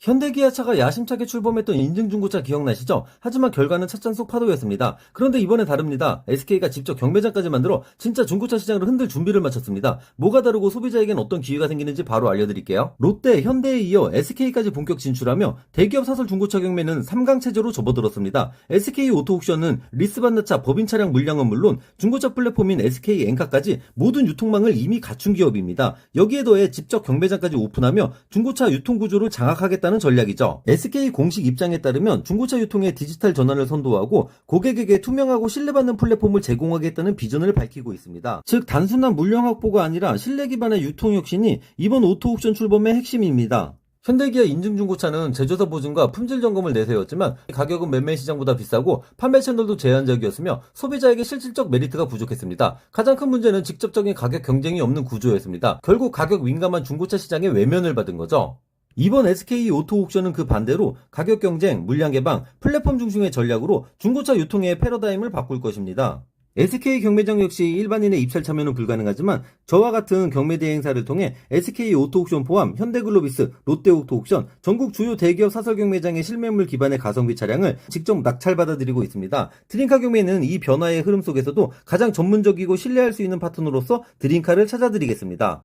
현대기아차가 야심차게 출범했던 인증중고차 기억나시죠? 하지만 결과는 찻잔속 파도였습니다. 그런데 이번에 다릅니다. SK가 직접 경매장까지 만들어 진짜 중고차 시장을 흔들 준비를 마쳤습니다. 뭐가 다르고 소비자에겐 어떤 기회가 생기는지 바로 알려드릴게요. 롯데, 현대에 이어 SK까지 본격 진출하며 대기업 사설 중고차 경매는 3강 체제로 접어들었습니다. SK 오토옥션은 리스받는 차 법인 차량 물량은 물론 중고차 플랫폼인 SK 엔카까지 모든 유통망을 이미 갖춘 기업입니다. 여기에 더해 직접 경매장까지 오픈하며 중고차 유통 구조를 장악하겠다는 전략이죠. SK 공식 입장에 따르면 중고차 유통의 디지털 전환을 선도하고 고객에게 투명하고 신뢰받는 플랫폼을 제공하겠다는 비전을 밝히고 있습니다. 즉 단순한 물량 확보가 아니라 신뢰 기반의 유통 혁신이 이번 오토옥션 출범의 핵심입니다. 현대기아 인증중고차는 제조사 보증과 품질 점검을 내세웠지만 가격은 매매 시장보다 비싸고 판매 채널도 제한적이었으며 소비자에게 실질적 메리트가 부족했습니다. 가장 큰 문제는 직접적인 가격 경쟁이 없는 구조였습니다. 결국 가격 민감한 중고차 시장에 외면을 받은 거죠. 이번 SK 오토 옥션은 그 반대로 가격 경쟁, 물량 개방, 플랫폼 중심의 전략으로 중고차 유통의 패러다임을 바꿀 것입니다. SK 경매장 역시 일반인의 입찰 참여는 불가능하지만 저와 같은 경매 대행사를 통해 SK 오토옥션 포함 현대글로비스, 롯데오토옥션, 전국 주요 대기업 사설 경매장의 실매물 기반의 가성비 차량을 직접 낙찰 받아들이고 있습니다. 드림카 경매는 이 변화의 흐름 속에서도 가장 전문적이고 신뢰할 수 있는 파트너로서 드림카를 찾아드리겠습니다.